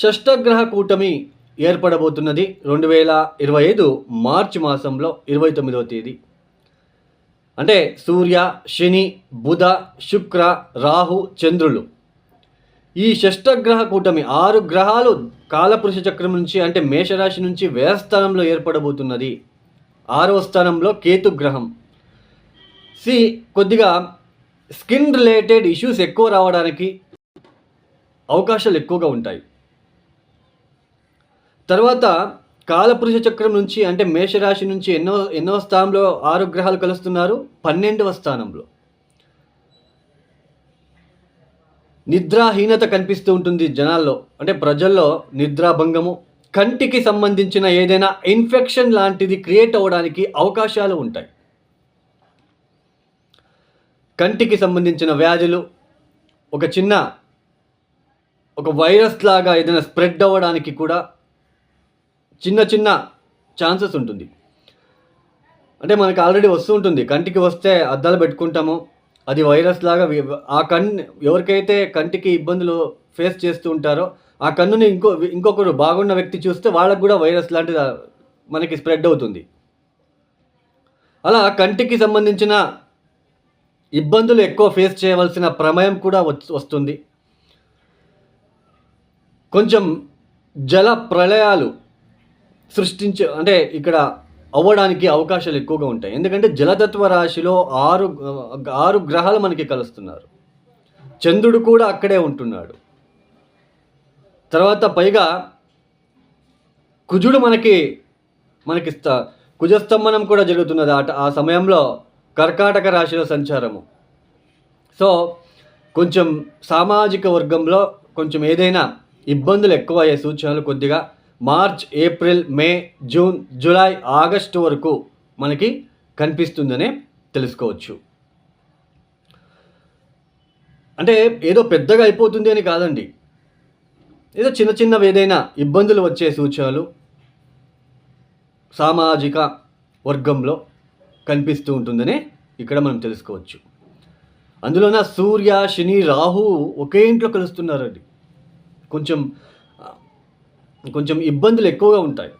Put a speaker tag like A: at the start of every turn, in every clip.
A: షష్టగ్రహ కూటమి ఏర్పడబోతున్నది రెండు వేల ఇరవై ఐదు మార్చి మాసంలో ఇరవై తొమ్మిదవ తేదీ. అంటే సూర్య శని బుధ శుక్ర రాహు చంద్రులు. ఈ షష్టగ్రహ కూటమి ఆరు గ్రహాలు కాలపురుష చక్రం నుంచి అంటే మేషరాశి నుంచి వ్యయస్థానంలో ఏర్పడబోతున్నది. ఆరవ స్థానంలో కేతు గ్రహం. సి కొద్దిగా స్కిన్ రిలేటెడ్ ఇష్యూస్ ఎక్కువ రావడానికి అవకాశాలు ఎక్కువగా ఉంటాయి. తర్వాత కాలపురుష చక్రం నుంచి అంటే మేషరాశి నుంచి ఎన్నో ఎన్నో స్థానంలో ఆరు గ్రహాలు కలుస్తున్నారు. పన్నెండవ స్థానంలో. నిద్రాహీనత కనిపిస్తూ ఉంటుంది జనాల్లో. అంటే ప్రజల్లో నిద్రాభంగము. కంటికి సంబంధించిన ఏదైనా ఇన్ఫెక్షన్ లాంటిది క్రియేట్ అవ్వడానికి అవకాశాలు ఉంటాయి. కంటికి సంబంధించిన వ్యాధులు ఒక చిన్న ఒక వైరస్ లాగా ఏదైనా స్ప్రెడ్ అవ్వడానికి కూడా చిన్న చిన్న ఛాన్సెస్ ఉంటుంది. అంటే మనకు ఆల్రెడీ వస్తూ ఉంటుంది. కంటికి వస్తే అద్దాలు పెట్టుకుంటాము. అది వైరస్ లాగా ఆ కన్ను ఎవరికైతే కంటికి ఇబ్బందులు ఫేస్ చేస్తూ ఉంటారో ఆ కన్నుని ఇంకో ఇంకొకరు బాగున్న వ్యక్తి చూస్తే వాళ్ళకు కూడా వైరస్ లాంటిది మనకి స్ప్రెడ్ అవుతుంది. అలా కంటికి సంబంధించిన ఇబ్బందులు ఎక్కువ ఫేస్ చేయవలసిన ప్రమేయం కూడా వస్తుంది. కొంచెం జల ప్రళయాలు సృష్టించే అంటే ఇక్కడ అవ్వడానికి అవకాశాలు ఎక్కువగా ఉంటాయి. ఎందుకంటే జలతత్వ రాశిలో ఆరు ఆరు గ్రహాలు మనకి కలుస్తున్నారు. చంద్రుడు కూడా అక్కడే ఉంటున్నాడు. తర్వాత పైగా కుజుడు మనకి మనకి కుజస్తంభనం కూడా జరుగుతున్నది ఆ ఆ సమయంలో కర్కాటక రాశిలో సంచారము. సో కొంచెం సామాజిక వర్గంలో కొంచెం ఏదైనా ఇబ్బందులు ఎక్కువ అయ్యే సూచనలు కొద్దిగా March April May June July August వరకు మనకి కనిపిస్తుందనే తెలుసుకోవచ్చు. అంటే ఏదో పెద్దగా అయిపోతుంది అని కాదండి. ఏదో చిన్న చిన్నవి ఏదైనా ఇబ్బందులు వచ్చే సూచనలు సామాజిక వర్గంలో కనిపిస్తూ ఉంటుందనే ఇక్కడ మనం తెలుసుకోవచ్చు. అందులోన సూర్య శని రాహు ఒకే ఇంట్లో కలుస్తున్నారండి. కొంచెం కొంచెం ఇబ్బందులు ఎక్కువగా ఉంటాయి.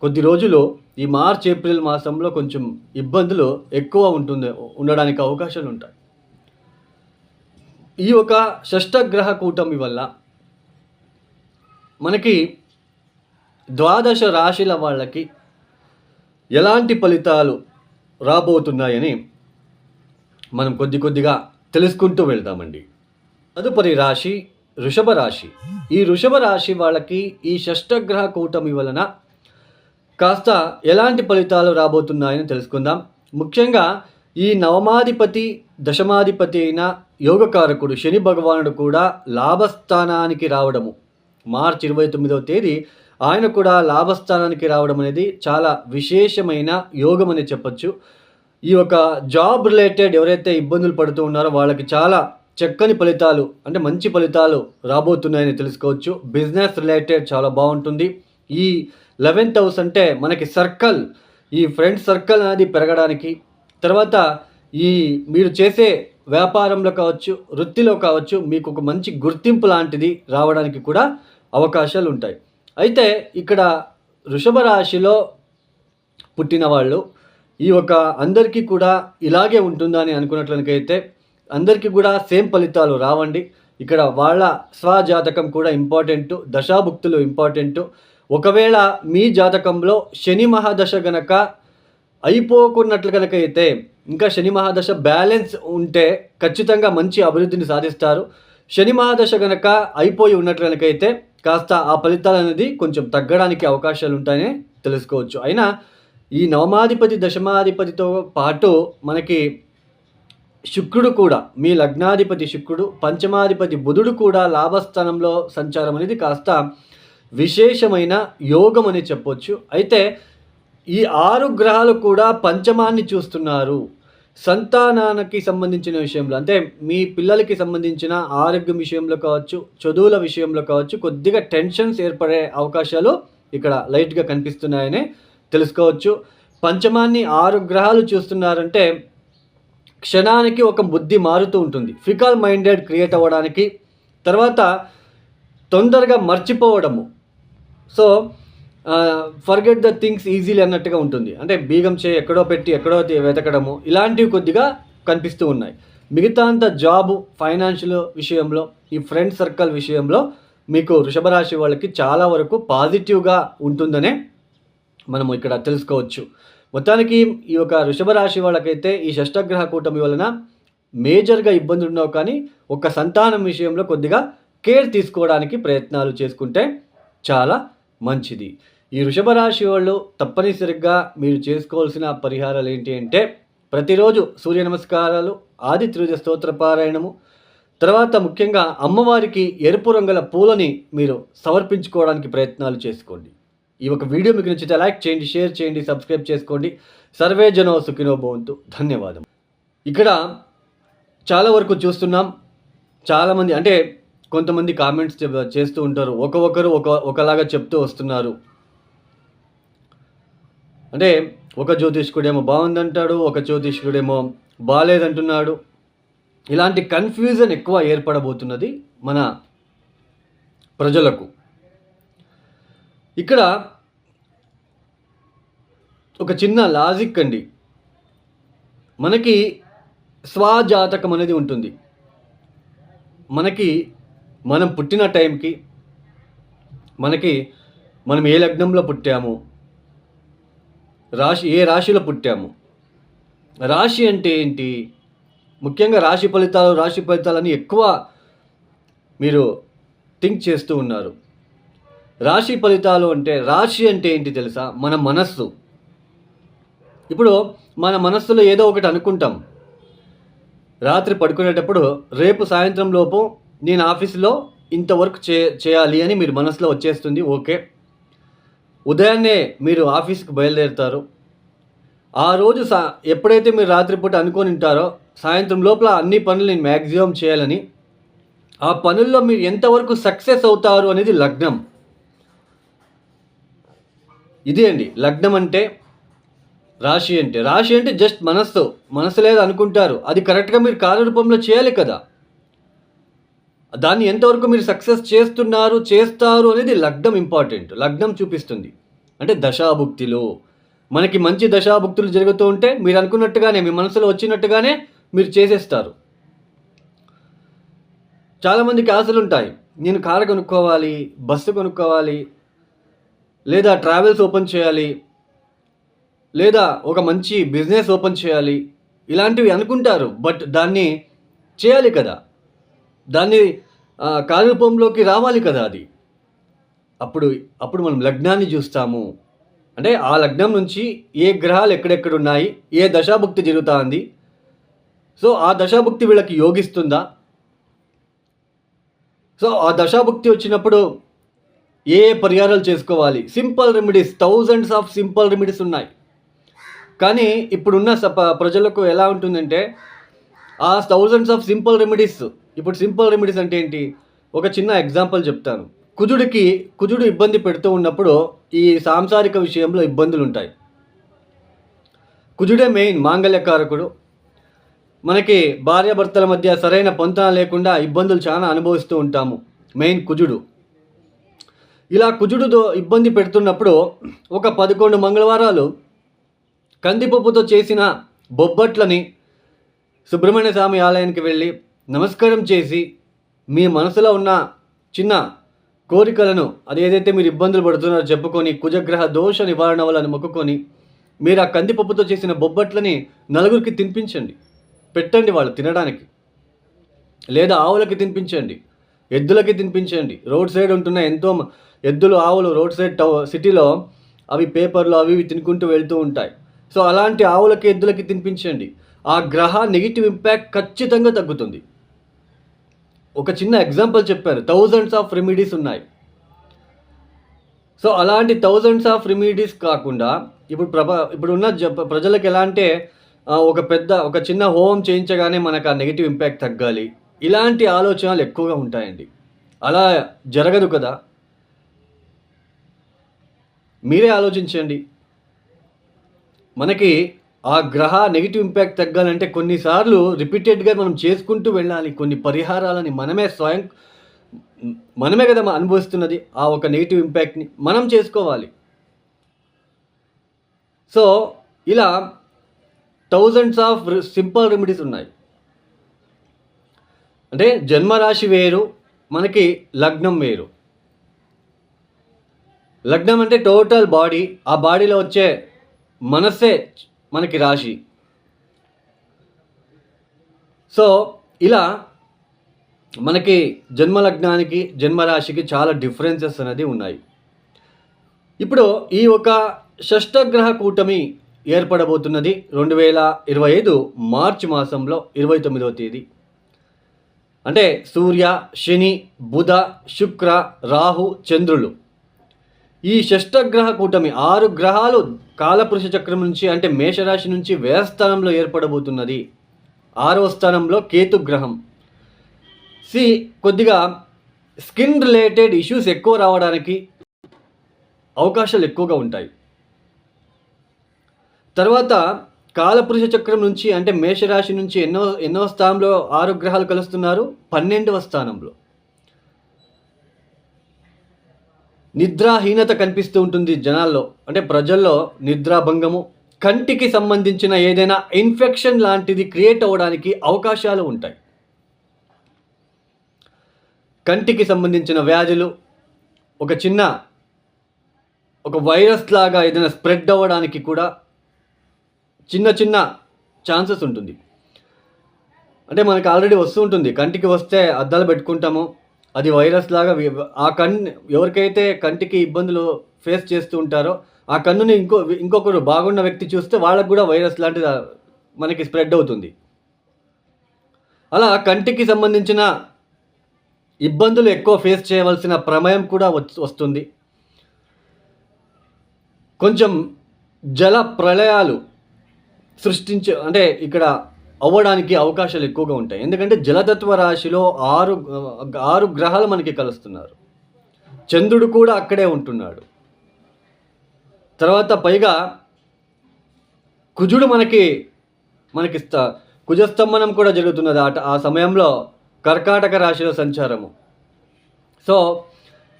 A: కొద్ది రోజులు ఈ మార్చ్ ఏప్రిల్ మాసంలో కొంచెం ఇబ్బందులు ఎక్కువ ఉంటుంది ఉండడానికి అవకాశాలు ఉంటాయి. ఈ ఒక షష్టగ్రహ కూటమి వల్ల మనకి ద్వాదశ రాశిల వాళ్ళకి ఎలాంటి ఫలితాలు రాబోతున్నాయని మనం కొద్ది కొద్దిగా తెలుసుకుంటూ వెళ్దామండి. తదుపరి రాశి వృషభ రాశి. ఈ వృషభ రాశి వాళ్ళకి ఈ షష్టగ్రహ కూటమి వలన కాస్త ఎలాంటి ఫలితాలు రాబోతున్నాయని తెలుసుకుందాం. ముఖ్యంగా ఈ నవమాధిపతి దశమాధిపతి అయిన యోగకారకుడు శని భగవానుడు కూడా లాభస్థానానికి రావడము. మార్చి ఇరవై తొమ్మిదవ తేదీ ఆయన కూడా లాభస్థానానికి రావడం అనేది చాలా విశేషమైన యోగం అని చెప్పొచ్చు. ఈ యొక్క జాబ్ రిలేటెడ్ ఎవరైతే ఇబ్బందులు పడుతూ ఉన్నారో వాళ్ళకి చాలా చక్కని ఫలితాలు అంటే మంచి ఫలితాలు రాబోతున్నాయని తెలుసుకోవచ్చు. బిజినెస్ రిలేటెడ్ చాలా బాగుంటుంది. ఈ లెవెన్త్ హౌస్ అంటే మనకి సర్కిల్ ఈ ఫ్రెండ్ సర్కిల్ అనేది పెరగడానికి. తర్వాత ఈ మీరు చేసే వ్యాపారంలో కావచ్చు వృత్తిలో కావచ్చు మీకు ఒక మంచి గుర్తింపు లాంటిది రావడానికి కూడా అవకాశాలు ఉంటాయి. అయితే ఇక్కడ వృషభ రాశిలో పుట్టిన వాళ్ళు ఈ ఒక అందరికీ కూడా ఇలాగే ఉంటుందని అనుకున్నట్లనికైతే అనుకున్నట్లయితే అందరికీ కూడా సేమ్ ఫలితాలు రావండి. ఇక్కడ వాళ్ళ స్వజాతకం కూడా ఇంపార్టెంట్ దశాభుక్తులు ఇంపార్టెంట్. ఒకవేళ మీ జాతకంలో శని మహాదశ గనక అయిపోకున్నట్లు కనుక అయితే ఇంకా శని మహాదశ బ్యాలెన్స్ ఉంటే ఖచ్చితంగా మంచి అభివృద్ధిని సాధిస్తారు. శని మహాదశ గనక అయిపోయి ఉన్నట్లు కనుక అయితే కాస్త ఆ ఫలితాలు అనేది కొంచెం తగ్గడానికి అవకాశాలు ఉంటాయని తెలుసుకోవచ్చు. అయినా ఈ నవమాధిపతి దశమాధిపతితో పాటు మనకి శుక్రుడు కూడా మీ లగ్నాధిపతి శుక్రుడు పంచమాధిపతి బుధుడు కూడా లాభస్థానంలో సంచారం అనేది కాస్త విశేషమైన యోగం అని చెప్పొచ్చు. అయితే ఈ ఆరు గ్రహాలు కూడా పంచమాన్ని చూస్తున్నారు. సంతానానికి సంబంధించిన విషయంలో అంటే మీ పిల్లలకి సంబంధించిన ఆరోగ్యం విషయంలో కావచ్చు చదువుల విషయంలో కావచ్చు కొద్దిగా టెన్షన్స్ ఏర్పడే అవకాశాలు ఇక్కడ లైట్గా కనిపిస్తున్నాయని తెలుసుకోవచ్చు. పంచమాన్ని ఆరు గ్రహాలు చూస్తున్నారంటే క్షణానికి ఒక బుద్ధి మారుతూ ఉంటుంది. ఫికల్ మైండెడ్ క్రియేట్ అవ్వడానికి తర్వాత తొందరగా మర్చిపోవడము. So forget the things easily అన్నట్టుగా ఉంటుంది. అంటే బీగం చే ఎక్కడో పెట్టి ఎక్కడో వెతకడము. ఇలాంటివి కొద్దిగా కనిపిస్తూ ఉన్నాయి. మిగతా అంత జాబు ఫైనాన్షియల్ విషయంలో ఈ ఫ్రెండ్ సర్కిల్ విషయంలో మీకు వృషభరాశి వాళ్ళకి చాలా వరకు పాజిటివ్గా ఉంటుందనే మనము ఇక్కడ తెలుసుకోవచ్చు. మొత్తానికి ఈ యొక్క వృషభ రాశి వాళ్ళకైతే ఈ షష్టగ్రహ కూటమి వలన మేజర్గా ఇబ్బందులు ఉన్నావు కానీ ఒక సంతానం విషయంలో కొద్దిగా కేర్ తీసుకోవడానికి ప్రయత్నాలు చేసుకుంటే చాలా మంచిది. ఈ వృషభ రాశి వాళ్ళు తప్పనిసరిగా మీరు చేసుకోవాల్సిన పరిహారాలు ఏంటి అంటే ప్రతిరోజు సూర్య నమస్కారాలు ఆదిత్య స్తోత్ర పారాయణము తర్వాత ముఖ్యంగా అమ్మవారికి ఎరుపు రంగుల పూలని మీరు సమర్పించుకోవడానికి ప్రయత్నాలు చేసుకోండి. ఈ ఒక వీడియో మీకు నచ్చితే లైక్ చేయండి షేర్ చేయండి సబ్స్క్రైబ్ చేసుకోండి. సర్వే జనో సుఖినో భవంతు. ధన్యవాదం. ఇక్కడ చాలా వరకు చూస్తున్నాం. చాలామంది అంటే కొంతమంది కామెంట్స్ చేస్తూ ఉంటారు. ఒక ఒకరు ఒక ఒకలాగా చెప్తూ వస్తున్నారు. అంటే ఒక జ్యోతిష్కుడేమో బాగుందంటాడు ఒక జ్యోతిష్కుడేమో బాగాలేదంటున్నాడు ఇలాంటి కన్ఫ్యూజన్ ఎక్కువ ఏర్పడబోతున్నది మన ప్రజలకు. ఇక్కడ ఒక చిన్న లాజిక్ అండి. మనకి స్వజాతకం అనేది ఉంటుంది. మనకి మనం పుట్టిన టైంకి మనకి మనం ఏ లగ్నంలో పుట్టాము రాశి ఏ రాశిలో పుట్టాము. రాశి అంటే ఏంటి? ముఖ్యంగా రాశి ఫలితాలు రాశి ఫలితాలని ఎక్కువ మీరు థింక్ చేస్తూ ఉన్నారు. రాశి ఫలితాలు అంటే రాశి అంటే ఏంటి తెలుసా? మన మనస్సు. ఇప్పుడు మన మనస్సులో ఏదో ఒకటి అనుకుంటాం. రాత్రి పడుకునేటప్పుడు రేపు సాయంత్రం లోపు నేను ఆఫీసులో ఇంతవరకు చే చేయాలి అని మీరు మనసులో వచ్చేస్తుంది ఓకే. ఉదయాన్నే మీరు ఆఫీస్కి బయలుదేరుతారు. ఆ రోజు సా ఎప్పుడైతే మీరు రాత్రిపూట అనుకొని ఉంటారో సాయంత్రం లోపల అన్ని పనులు నేను మ్యాక్సిమం చేయాలని ఆ పనుల్లో మీరు ఎంతవరకు సక్సెస్ అవుతారు అనేది లగ్నం. ఇదే అండి లగ్నం అంటే రాశి అంటే. రాశి అంటే జస్ట్ మనస్సు. మనసు లేదు అనుకుంటారు. అది కరెక్ట్గా మీరు కార్యరూపంలో చేయాలి కదా. దాన్ని ఎంతవరకు మీరు సక్సెస్ చేస్తున్నారు చేస్తారు అనేది లగ్నం ఇంపార్టెంట్ లగ్నం చూపిస్తుంది. అంటే దశాభుక్తిలో. మనకి మంచి దశాభుక్తులు జరుగుతూ ఉంటే మీరు అనుకున్నట్టుగానే మీ మనసులో వచ్చినట్టుగానే మీరు చేసేస్తారు. చాలామందికి ఆశలు ఉంటాయి నేను కారు కొనుక్కోవాలి బస్సు కొనుక్కోవాలి లేదా ట్రావెల్స్ ఓపెన్ చేయాలి లేదా ఒక మంచి బిజినెస్ ఓపెన్ చేయాలి ఇలాంటివి అనుకుంటారు బట్ దాన్ని చేయాలి కదా. దాన్ని కాలరూపంలోకి కార్యరూపంలోకి రావాలి కదా అది. అప్పుడు అప్పుడు మనం లగ్నాన్ని చూస్తాము. అంటే ఆ లగ్నం నుంచి ఏ గ్రహాలు ఎక్కడెక్కడ ఉన్నాయి ఏ దశాభుక్తి జరుగుతుంది. సో ఆ దశాభుక్తి వీళ్ళకి యోగిస్తుందా? సో ఆ దశాభుక్తి వచ్చినప్పుడు ఏ పరిహారాలు చేసుకోవాలి? Simple remedies thousands of simple remedies ఉన్నాయి. కానీ ఇప్పుడున్న సప ప్రజలకు ఎలా ఉంటుందంటే ఆ థౌజండ్స్ ఆఫ్ సింపుల్ రెమెడీస్ ఇప్పుడు సింపుల్ రెమెడీస్ అంటే ఏంటి? ఒక చిన్న ఎగ్జాంపుల్ చెప్తాను. కుజుడికి కుజుడు ఇబ్బంది పెడుతూ ఉన్నప్పుడు ఈ సాంసారిక విషయంలో ఇబ్బందులు ఉంటాయి. కుజుడే మెయిన్ మాంగళ్యకారకుడు. మనకి భార్యాభర్తల మధ్య సరైన పొంతన లేకుండా ఇబ్బందులు చాలా అనుభవిస్తూ ఉంటాము. మెయిన్ కుజుడు. ఇలా కుజుడుతో ఇబ్బంది పెడుతున్నప్పుడు ఒక పదకొండు మంగళవారాలు కందిపప్పుతో చేసిన బొబ్బట్లని సుబ్రహ్మణ్య స్వామి ఆలయానికి వెళ్ళి నమస్కారం చేసి మీ మనసులో ఉన్న చిన్న కోరికలను అది ఏదైతే మీరు ఇబ్బందులు పడుతున్నారో చెప్పుకొని కుజగ్రహ దోష నివారణ వలన మొక్కుకొని మీరు ఆ కందిపప్పుతో చేసిన బొబ్బట్లని నలుగురికి తినిపించండి. పెట్టండి వాళ్ళు తినడానికి. లేదా ఆవులకి తినిపించండి. ఎద్దులకి తినిపించండి. రోడ్ సైడ్ ఉంటున్న ఎంతో ఎద్దులు ఆవులు రోడ్ సైడ్ టౌ సిటీలో అవి పేపర్లు అవి ఇవి తినుకుంటూ వెళ్తూ ఉంటాయి. సో అలాంటి ఆవులకి ఎద్దులకి తినిపించండి. ఆ గ్రహ నెగిటివ్ ఇంపాక్ట్ ఖచ్చితంగా తగ్గుతుంది. ఒక చిన్న ఎగ్జాంపుల్ చెప్పారు థౌజండ్స్ ఆఫ్ రెమెడీస్ ఉన్నాయి. సో అలాంటి థౌజండ్స్ ఆఫ్ రెమెడీస్ కాకుండా ఇప్పుడు ప్రభ ఇప్పుడున్న జ ప్రజలకు ఎలా అంటే ఒక పెద్ద ఒక చిన్న హోమ్ చేయించగానే మనకు ఆ నెగిటివ్ ఇంపాక్ట్ తగ్గాలి. ఇలాంటి ఆలోచనలు ఎక్కువగా ఉంటాయండి. అలా జరగదు కదా. మీరే ఆలోచించండి. మనకి ఆ గ్రహ నెగిటివ్ ఇంపాక్ట్ తగ్గాలంటే కొన్నిసార్లు రిపీటెడ్గా మనం చేసుకుంటూ వెళ్ళాలి. కొన్ని పరిహారాలని మనమే స్వయం మనమే కదా అనుభవిస్తున్నది ఆ ఒక నెగిటివ్ ఇంపాక్ట్ని మనం చేసుకోవాలి. సో ఇలా థౌజండ్స్ ఆఫ్ సింపుల్ రెమెడీస్ ఉన్నాయి. అంటే జన్మరాశి వేరు మనకి లగ్నం వేరు. లగ్నం అంటే టోటల్ బాడీ ఆ బాడీలో వచ్చే మనస్సే మనకి రాశి. సో ఇలా మనకి జన్మ లగ్నానికి జన్మరాశికి చాలా డిఫరెన్సెస్ అనేది ఉన్నాయి. ఇప్పుడు ఈ ఒక షష్టగ్రహ కూటమి ఏర్పడబోతున్నది రెండు వేల ఇరవై ఐదు మార్చి మాసంలో ఇరవై తొమ్మిదవ తేదీ. అంటే సూర్య శని బుధ శుక్ర రాహు చంద్రులు. ఈ షష్టగ్రహ కూటమి ఆరు గ్రహాలు కాలపురుష చక్రం నుంచి అంటే మేషరాశి నుంచి వ్యయస్థానంలో ఏర్పడబోతున్నది. ఆరవ స్థానంలో కేతు గ్రహం. సి కొద్దిగా స్కిన్ రిలేటెడ్ ఇష్యూస్ ఎక్కువ రావడానికి అవకాశాలు ఎక్కువగా ఉంటాయి. తర్వాత కాలపురుష చక్రం నుంచి అంటే మేషరాశి నుంచి ఎన్నో ఎన్నో స్థానంలో ఆరు గ్రహాలు కలుస్తున్నారు. పన్నెండవ స్థానంలో. నిద్రాహీనత కనిపిస్తూ ఉంటుంది జనాల్లో. అంటే ప్రజల్లో నిద్రాభంగము కంటికి సంబంధించిన ఏదైనా ఇన్ఫెక్షన్ లాంటిది క్రియేట్ అవ్వడానికి అవకాశాలు ఉంటాయి. కంటికి సంబంధించిన వ్యాధులు ఒక చిన్న ఒక వైరస్ లాగా ఏదైనా స్ప్రెడ్ అవ్వడానికి కూడా చిన్న చిన్న ఛాన్సెస్ ఉంటుంది. అంటే మనకు ఆల్రెడీ వస్తూ ఉంటుంది. కంటికి వస్తే అద్దాలు పెట్టుకుంటాము అది వైరస్ లాగా ఆ కన్ను ఎవరికైతే కంటికి ఇబ్బందులు ఫేస్ చేస్తూ ఉంటారో ఆ కన్నుని ఇంకో ఇంకొకరు బాగున్న వ్యక్తి చూస్తే వాళ్ళకు కూడా వైరస్ లాంటిది మనకి స్ప్రెడ్ అవుతుంది. అలా కంటికి సంబంధించిన ఇబ్బందులు ఎక్కువ ఫేస్ చేయవలసిన ప్రమేయం కూడా వస్తుంది. కొంచెం జల ప్రళయాలు సృష్టించే అంటే ఇక్కడ అవ్వడానికి అవకాశాలు ఎక్కువగా ఉంటాయి. ఎందుకంటే జలతత్వ రాశిలో ఆరు ఆరు గ్రహాలు మనకి కలుస్తున్నారు. చంద్రుడు కూడా అక్కడే ఉంటున్నాడు. తర్వాత పైగా కుజుడు మనకి మనకి కుజస్తంభనం కూడా జరుగుతున్నది ఆ ఆ సమయంలో కర్కాటక రాశిలో సంచారము. సో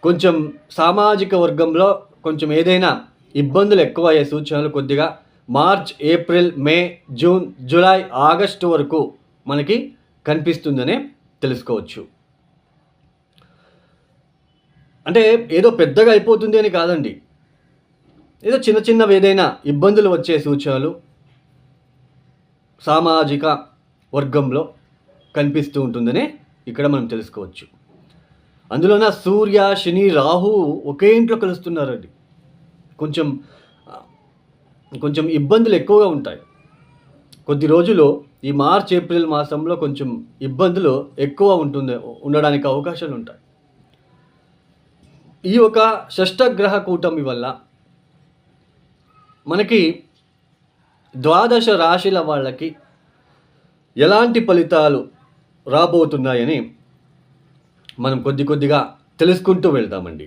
A: కొంచెం సామాజిక వర్గంలో కొంచెం ఏదైనా ఇబ్బందులు ఎక్కువ అయ్యే సూచనలు కొద్దిగా March April May June July August వరకు మనకి కనిపిస్తుందనే తెలుసుకోవచ్చు. అంటే ఏదో పెద్దగా అయిపోతుంది అని కాదండి. ఏదో చిన్న చిన్నవి ఏదైనా ఇబ్బందులు వచ్చే సూచనలు సామాజిక వర్గంలో కనిపిస్తూ ఉంటుందనే ఇక్కడ మనం తెలుసుకోవచ్చు. అందులోన సూర్య శని రాహు ఒకే ఇంట్లో కలుస్తున్నారండి. కొంచెం కొంచెం ఇబ్బందులు ఎక్కువగా ఉంటాయి. కొద్ది రోజులు ఈ మార్చ్ ఏప్రిల్ మాసంలో కొంచెం ఇబ్బందులు ఎక్కువ ఉంటుంది ఉండడానికి అవకాశాలు ఉంటాయి. ఈ ఒక షష్టగ్రహ కూటమి వల్ల మనకి ద్వాదశ రాశిల వాళ్ళకి ఎలాంటి ఫలితాలు రాబోతున్నాయని మనం కొద్ది కొద్దిగా తెలుసుకుంటూ వెళ్తామండి